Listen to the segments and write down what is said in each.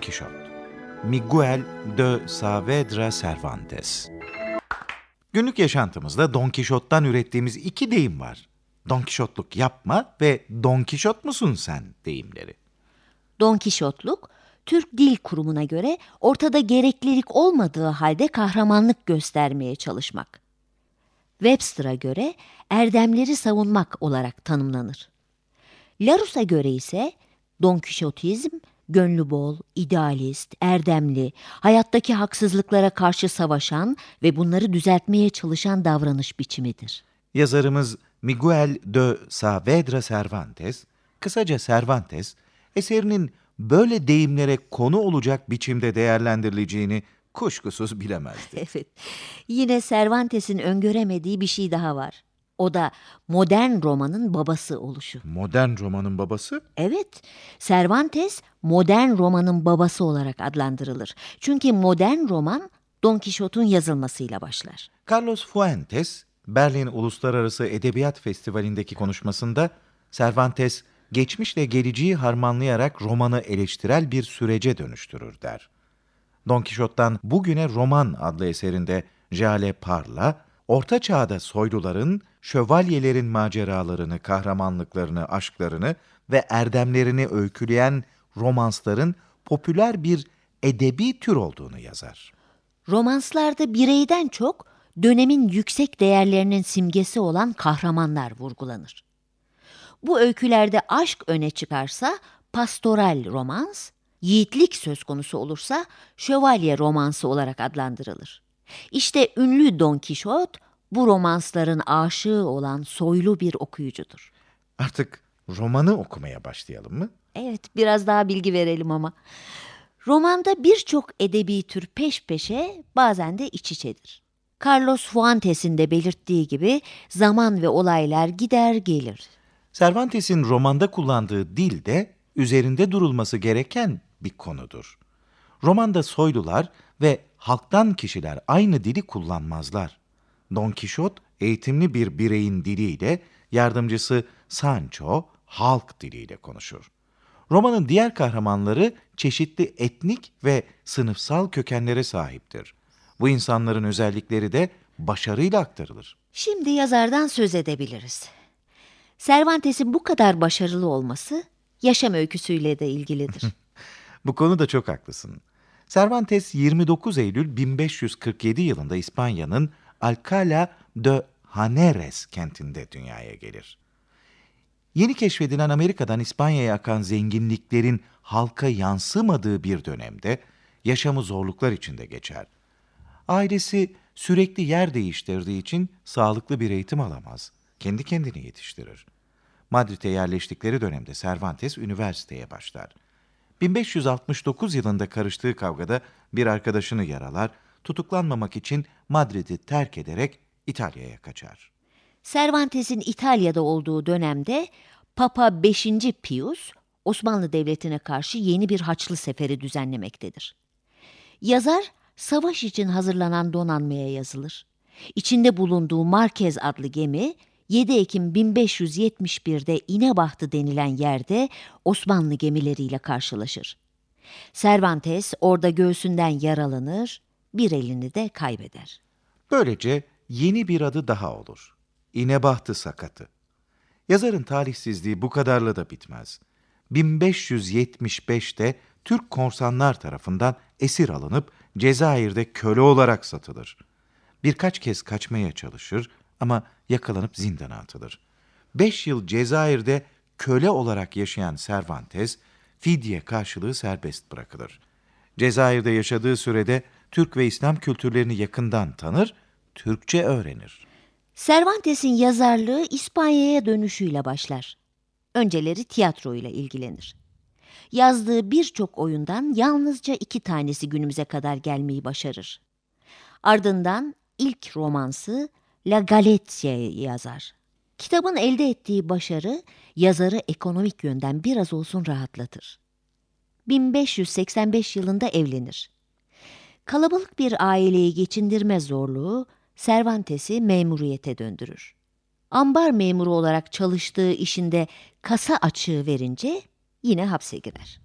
Kişot Miguel de Saavedra Cervantes Günlük yaşantımızda Don Kişot'tan ürettiğimiz iki deyim var. Don Kişotluk yapma ve Don Kişot musun sen deyimleri. Don Kişotluk, Türk Dil Kurumu'na göre ortada gereklilik olmadığı halde kahramanlık göstermeye çalışmak. Webster'a göre erdemleri savunmak olarak tanımlanır. Larouse'a göre ise Don Kişotizm, gönlü bol, idealist, erdemli, hayattaki haksızlıklara karşı savaşan ve bunları düzeltmeye çalışan davranış biçimidir. Yazarımız Miguel de Saavedra Cervantes, kısaca Cervantes, eserinin böyle deyimlere konu olacak biçimde değerlendirileceğini kuşkusuz bilemezdi. Evet. Yine Cervantes'in öngöremediği bir şey daha var. O da modern romanın babası oluşu. Modern romanın babası? Evet, Cervantes modern romanın babası olarak adlandırılır. Çünkü modern roman Don Quixote'un yazılmasıyla başlar. Carlos Fuentes, Berlin Uluslararası Edebiyat Festivali'ndeki konuşmasında Cervantes, geçmişle geleceği harmanlayarak romanı eleştirel bir sürece dönüştürür der. Don Quixote'dan Bugüne Roman adlı eserinde Jale Parla, Orta Çağ'da soyluların, şövalyelerin maceralarını, kahramanlıklarını, aşklarını ve erdemlerini öyküleyen romansların popüler bir edebi tür olduğunu yazar. Romanslarda bireyden çok dönemin yüksek değerlerinin simgesi olan kahramanlar vurgulanır. Bu öykülerde aşk öne çıkarsa pastoral romans, yiğitlik söz konusu olursa şövalye romansı olarak adlandırılır. İşte ünlü Don Kişot bu romansların aşığı olan soylu bir okuyucudur. Artık romanı okumaya başlayalım mı? Evet, biraz daha bilgi verelim ama. Romanda birçok edebi tür peş peşe bazen de iç içedir. Carlos Fuentes'in de belirttiği gibi zaman ve olaylar gider gelir. Cervantes'in romanda kullandığı dil de üzerinde durulması gereken bir konudur. Romanda soylular ve halktan kişiler aynı dili kullanmazlar. Don Quixote eğitimli bir bireyin diliyle, yardımcısı Sancho halk diliyle konuşur. Romanın diğer kahramanları çeşitli etnik ve sınıfsal kökenlere sahiptir. Bu insanların özellikleri de başarıyla aktarılır. Şimdi yazardan söz edebiliriz. Cervantes'in bu kadar başarılı olması yaşam öyküsüyle de ilgilidir. Bu konuda çok haklısın. Cervantes 29 Eylül 1547 yılında İspanya'nın Alcalá de Henares kentinde dünyaya gelir. Yeni keşfedilen Amerika'dan İspanya'ya akan zenginliklerin halka yansımadığı bir dönemde yaşamı zorluklar içinde geçer. Ailesi sürekli yer değiştirdiği için sağlıklı bir eğitim alamaz. Kendi kendini yetiştirir. Madrid'e yerleştikleri dönemde Cervantes üniversiteye başlar. 1569 yılında karıştığı kavgada bir arkadaşını yaralar, tutuklanmamak için Madrid'i terk ederek İtalya'ya kaçar. Cervantes'in İtalya'da olduğu dönemde Papa 5. Pius Osmanlı Devleti'ne karşı yeni bir haçlı seferi düzenlemektedir. Yazar savaş için hazırlanan donanmaya yazılır. İçinde bulunduğu Marquez adlı gemi 7 Ekim 1571'de İnebahtı denilen yerde Osmanlı gemileriyle karşılaşır. Cervantes orada göğsünden yaralanır, bir elini de kaybeder. Böylece yeni bir adı daha olur. İnebahtı sakatı. Yazarın talihsizliği bu kadarla da bitmez. 1575'te Türk korsanlar tarafından esir alınıp Cezayir'de köle olarak satılır. Birkaç kez kaçmaya çalışır ama yakalanıp zindana atılır. Beş yıl Cezayir'de köle olarak yaşayan Cervantes, fidye karşılığı serbest bırakılır. Cezayir'de yaşadığı sürede Türk ve İslam kültürlerini yakından tanır, Türkçe öğrenir. Cervantes'in yazarlığı İspanya'ya dönüşüyle başlar. Önceleri tiyatro ile ilgilenir. Yazdığı birçok oyundan yalnızca iki tanesi günümüze kadar gelmeyi başarır. Ardından ilk romansı La Galetia'yı yazar. Kitabın elde ettiği başarı yazarı ekonomik yönden biraz olsun rahatlatır. 1585 yılında evlenir. Kalabalık bir aileyi geçindirme zorluğu Cervantes'i memuriyete döndürür. Ambar memuru olarak çalıştığı işinde kasa açığı verince yine hapse girer.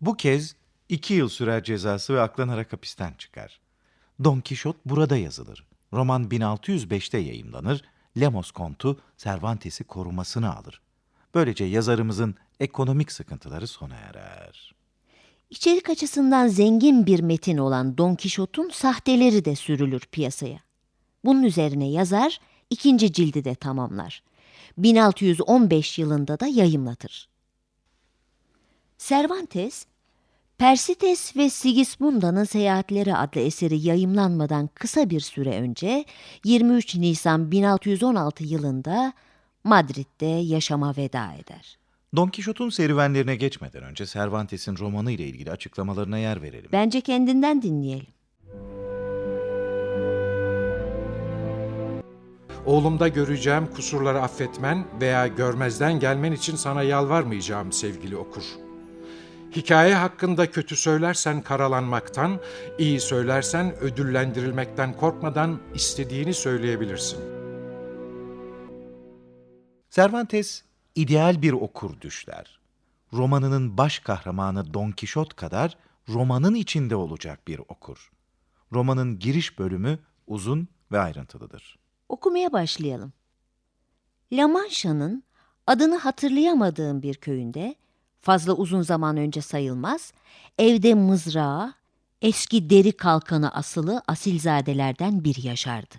Bu kez İki yıl sürer cezası ve aklanarak hapisten çıkar. Don Kişot burada yazılır. Roman 1605'te yayımlanır. Lemos kontu Cervantes'i korumasını alır. Böylece yazarımızın ekonomik sıkıntıları sona erer. İçerik açısından zengin bir metin olan Don Kişot'un sahteleri de sürülür piyasaya. Bunun üzerine yazar ikinci cildi de tamamlar. 1615 yılında da yayımlatır. Cervantes, Persites ve Sigismunda'nın Seyahatleri adlı eseri yayımlanmadan kısa bir süre önce 23 Nisan 1616 yılında Madrid'de yaşama veda eder. Don Kişot'un serüvenlerine geçmeden önce Cervantes'in romanı ile ilgili açıklamalarına yer verelim. Bence kendinden dinleyelim. Oğlumda göreceğim kusurları affetmen veya görmezden gelmen için sana yalvarmayacağım sevgili okur. Hikaye hakkında kötü söylersen karalanmaktan, iyi söylersen ödüllendirilmekten korkmadan istediğini söyleyebilirsin. Cervantes ideal bir okur düşler. Romanının baş kahramanı Don Kişot kadar romanın içinde olacak bir okur. Romanın giriş bölümü uzun ve ayrıntılıdır. Okumaya başlayalım. La Mancha'nın adını hatırlayamadığım bir köyünde, fazla uzun zaman önce sayılmaz, evde mızrağı, eski deri kalkanı asılı asilzadelerden biri yaşardı.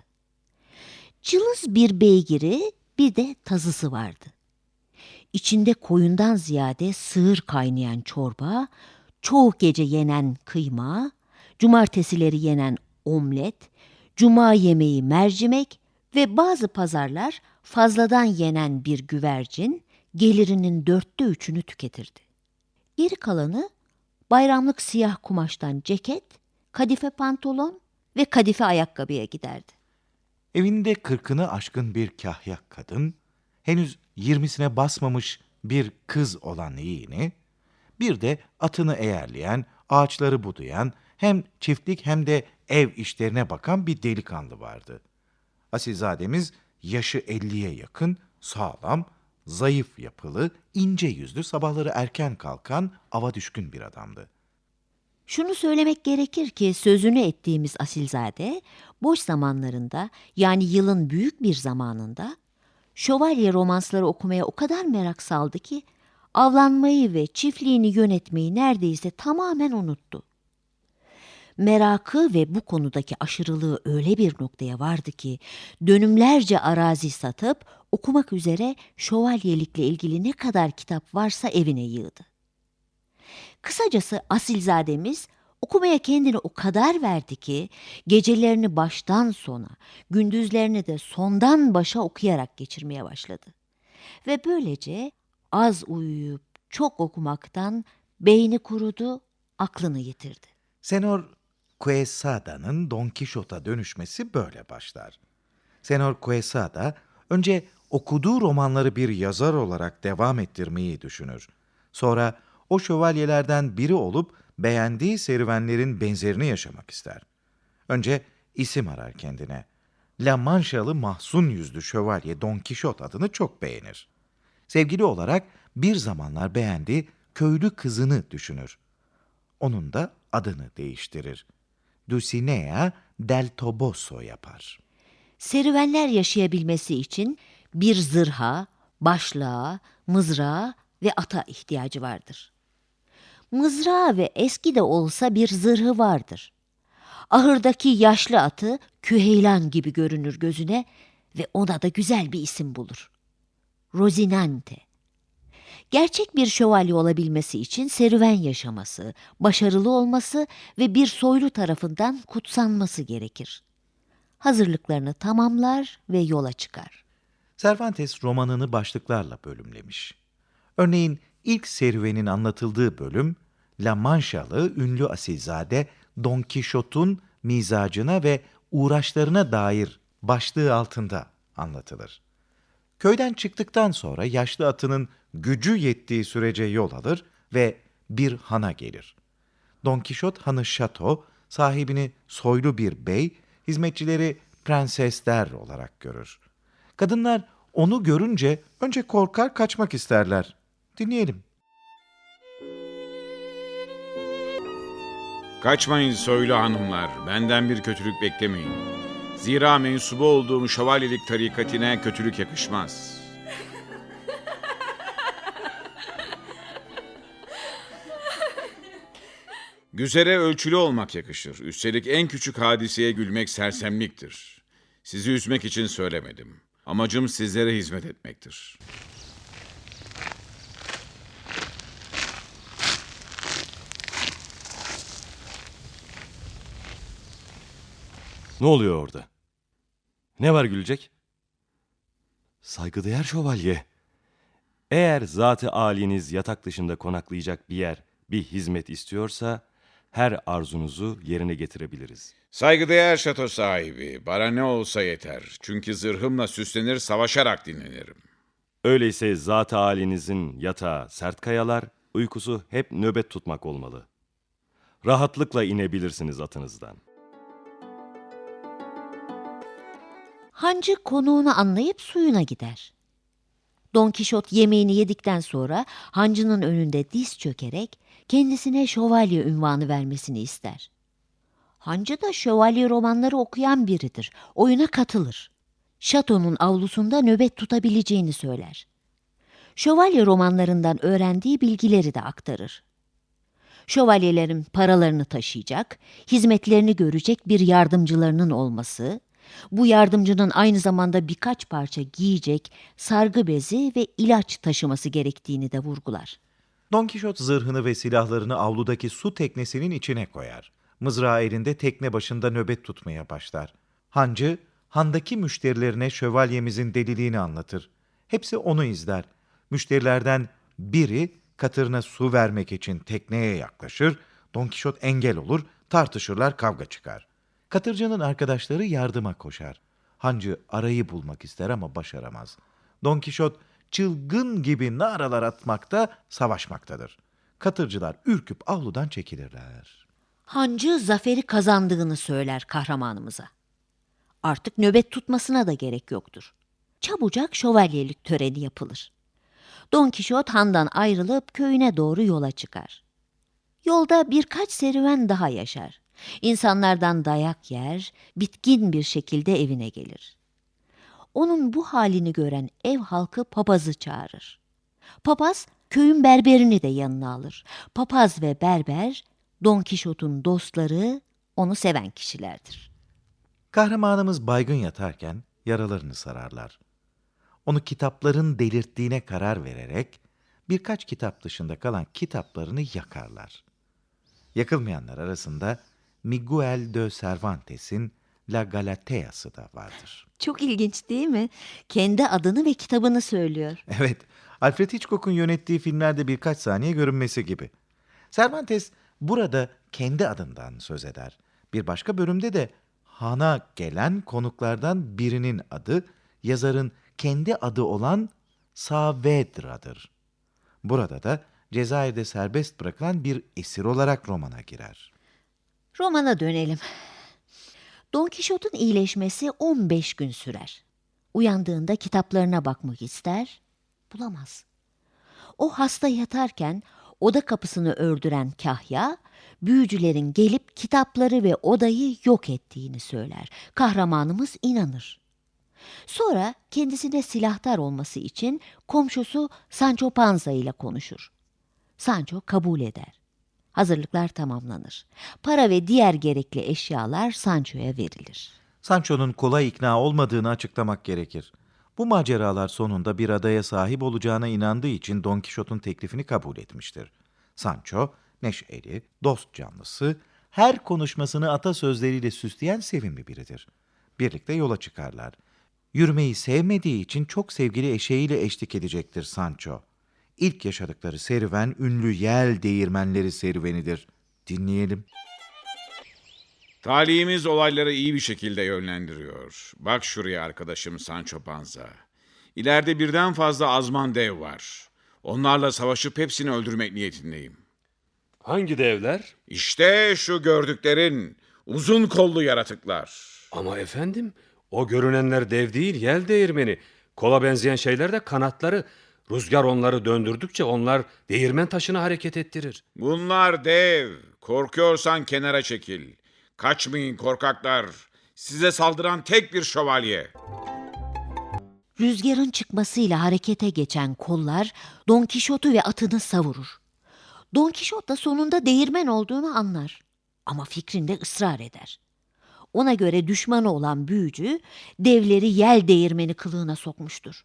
Cılız bir beygiri, bir de tazısı vardı. İçinde koyundan ziyade sığır kaynayan çorba, çoğu gece yenen kıyma, cumartesileri yenen omlet, cuma yemeği mercimek ve bazı pazarlar fazladan yenen bir güvercin gelirinin dörtte üçünü tüketirdi. Geri kalanı bayramlık siyah kumaştan ceket, kadife pantolon ve kadife ayakkabıya giderdi. Evinde kırkını aşkın bir kahya kadın, henüz yirmisine basmamış bir kız olan yeğeni, bir de atını eğerleyen, ağaçları budayan, hem çiftlik hem de ev işlerine bakan bir delikanlı vardı. Asilzademiz yaşı elliye yakın, sağlam, zayıf yapılı, ince yüzlü, sabahları erken kalkan, ava düşkün bir adamdı. Şunu söylemek gerekir ki sözünü ettiğimiz asilzade boş zamanlarında yani yılın büyük bir zamanında şövalye romansları okumaya o kadar merak saldı ki avlanmayı ve çiftliğini yönetmeyi neredeyse tamamen unuttu. Merakı ve bu konudaki aşırılığı öyle bir noktaya vardı ki dönümlerce arazi satıp okumak üzere şövalyelikle ilgili ne kadar kitap varsa evine yığdı. Kısacası asilzademiz okumaya kendini o kadar verdi ki gecelerini baştan sona, gündüzlerini de sondan başa okuyarak geçirmeye başladı. Ve böylece az uyuyup çok okumaktan beyni kurudu, aklını yitirdi. Senor Quesada'nın Don Quixote'a dönüşmesi böyle başlar. Senor Quesada önce okuduğu romanları bir yazar olarak devam ettirmeyi düşünür. Sonra o şövalyelerden biri olup beğendiği serüvenlerin benzerini yaşamak ister. Önce isim arar kendine. La Manchalı mahzun yüzlü şövalye Don Quixote adını çok beğenir. Sevgili olarak bir zamanlar beğendiği köylü kızını düşünür. Onun da adını değiştirir. Dulcinea del Toboso yapar. Serüvenler yaşayabilmesi için bir zırha, başlığa, mızrağa ve ata ihtiyacı vardır. Mızrağı ve eski de olsa bir zırhı vardır. Ahırdaki yaşlı atı Küheylan gibi görünür gözüne ve ona da güzel bir isim bulur. Rozinante. Gerçek bir şövalye olabilmesi için serüven yaşaması, başarılı olması ve bir soylu tarafından kutsanması gerekir. Hazırlıklarını tamamlar ve yola çıkar. Cervantes romanını başlıklarla bölümlemiş. Örneğin ilk serüvenin anlatıldığı bölüm, La Manchalı ünlü asilzade Don Quixote'un mizacına ve uğraşlarına dair başlığı altında anlatılır. Köyden çıktıktan sonra yaşlı atının gücü yettiği sürece yol alır ve bir hana gelir. Don Kişot hanı şato, sahibini soylu bir bey, hizmetçileri prensesler olarak görür. Kadınlar onu görünce önce korkar kaçmak isterler. Dinleyelim. Kaçmayın soylu hanımlar, benden bir kötülük beklemeyin. Zira mensubu olduğum şövalyelik tarikatine kötülük yakışmaz. Güzere ölçülü olmak yakışır. Üstelik en küçük hadiseye gülmek sersemliktir. Sizi üzmek için söylemedim. Amacım sizlere hizmet etmektir. Ne oluyor orada? Ne var gülecek? Saygıdeğer şövalye. Eğer zatı aliniz yatak dışında konaklayacak bir yer, bir hizmet istiyorsa her arzunuzu yerine getirebiliriz. Saygıdeğer şato sahibi, bana ne olsa yeter. Çünkü zırhımla süslenir, savaşarak dinlenirim. Öyleyse zat-ı alinizin yatağı sert kayalar, uykusu hep nöbet tutmak olmalı. Rahatlıkla inebilirsiniz atınızdan. Hancı konuğunu anlayıp suyuna gider. Don Kişot yemeğini yedikten sonra hancının önünde diz çökerek kendisine şövalye ünvanı vermesini ister. Hancı da şövalye romanları okuyan biridir. Oyuna katılır. Şatonun avlusunda nöbet tutabileceğini söyler. Şövalye romanlarından öğrendiği bilgileri de aktarır. Şövalyelerin paralarını taşıyacak, hizmetlerini görecek bir yardımcılarının olması, bu yardımcının aynı zamanda birkaç parça giyecek, sargı bezi ve ilaç taşıması gerektiğini de vurgular. Don Kişot zırhını ve silahlarını avludaki su teknesinin içine koyar. Mızrağı elinde tekne başında nöbet tutmaya başlar. Hancı, handaki müşterilerine şövalyemizin deliliğini anlatır. Hepsi onu izler. Müşterilerden biri katırına su vermek için tekneye yaklaşır. Don Kişot engel olur, tartışırlar, kavga çıkar. Katırcının arkadaşları yardıma koşar. Hancı arayı bulmak ister ama başaramaz. Don Kişot çılgın gibi naralar atmakta, savaşmaktadır. Katırcılar ürküp avludan çekilirler. Hancı zaferi kazandığını söyler kahramanımıza. Artık nöbet tutmasına da gerek yoktur. Çabucak şövalyelik töreni yapılır. Don Kişot handan ayrılıp köyüne doğru yola çıkar. Yolda birkaç serüven daha yaşar. İnsanlardan dayak yer, bitkin bir şekilde evine gelir. Onun bu halini gören ev halkı papazı çağırır. Papaz köyün berberini de yanına alır. Papaz ve berber Don Kişot'un dostları, onu seven kişilerdir. Kahramanımız baygın yatarken yaralarını sararlar. Onu kitapların delirttiğine karar vererek birkaç kitap dışında kalan kitaplarını yakarlar. Yakılmayanlar arasında Miguel de Cervantes'in La Galatea'sı da vardır. Çok ilginç değil mi? Kendi adını ve kitabını söylüyor. Evet, Alfred Hitchcock'un yönettiği filmlerde birkaç saniye görünmesi gibi. Cervantes burada kendi adından söz eder. Bir başka bölümde de Han'a gelen konuklardan birinin adı, yazarın kendi adı olan Saavedra'dır. Burada da Cezayir'de serbest bırakılan bir esir olarak romana girer. Romana dönelim. Don Kişot'un iyileşmesi 15 gün sürer. Uyandığında kitaplarına bakmak ister, bulamaz. O hasta yatarken oda kapısını ördüren kahya, büyücülerin gelip kitapları ve odayı yok ettiğini söyler. Kahramanımız inanır. Sonra kendisine silahtar olması için komşusu Sancho Panza ile konuşur. Sancho kabul eder. Hazırlıklar tamamlanır. Para ve diğer gerekli eşyalar Sancho'ya verilir. Sancho'nun kolay ikna olmadığını açıklamak gerekir. Bu maceralar sonunda bir adaya sahip olacağına inandığı için Don Kişot'un teklifini kabul etmiştir. Sancho, neşeli, dost canlısı, her konuşmasını atasözleriyle süsleyen sevimli biridir. Birlikte yola çıkarlar. Yürümeyi sevmediği için çok sevgili eşeğiyle eşlik edecektir Sancho. İlk yaşadıkları serüven ünlü yel değirmenleri serüvenidir. Dinleyelim. Talihimiz olayları iyi bir şekilde yönlendiriyor. Bak şuraya arkadaşım Sancho Panza. İleride birden fazla azman dev var. Onlarla savaşıp hepsini öldürmek niyetindeyim. Hangi devler? İşte şu gördüklerin uzun kollu yaratıklar. Ama efendim o görünenler dev değil yel değirmeni. Kola benzeyen şeyler de kanatları. Rüzgar onları döndürdükçe onlar değirmen taşını hareket ettirir. Bunlar dev. Korkuyorsan kenara çekil. Kaçmayın korkaklar. Size saldıran tek bir şövalye. Rüzgarın çıkmasıyla harekete geçen kollar Don Kişot'u ve atını savurur. Don Kişot da sonunda değirmen olduğunu anlar. Ama fikrinde ısrar eder. Ona göre düşmanı olan büyücü devleri yel değirmeni kılığına sokmuştur.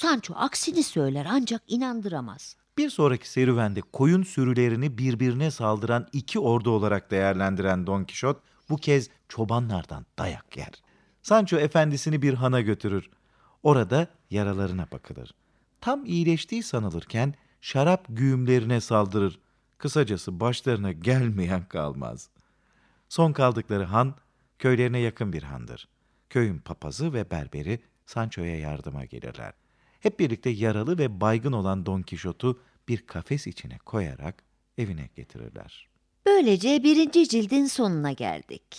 Sancho aksini söyler ancak inandıramaz. Bir sonraki serüvende koyun sürülerini birbirine saldıran iki ordu olarak değerlendiren Don Kişot bu kez çobanlardan dayak yer. Sancho efendisini bir hana götürür. Orada yaralarına bakılır. Tam iyileştiği sanılırken şarap güğümlerine saldırır. Kısacası başlarına gelmeyen kalmaz. Son kaldıkları han köylerine yakın bir handır. Köyün papazı ve berberi Sancho'ya yardıma gelirler. Hep birlikte yaralı ve baygın olan Don Kişot'u bir kafes içine koyarak evine getirirler. Böylece birinci cildin sonuna geldik.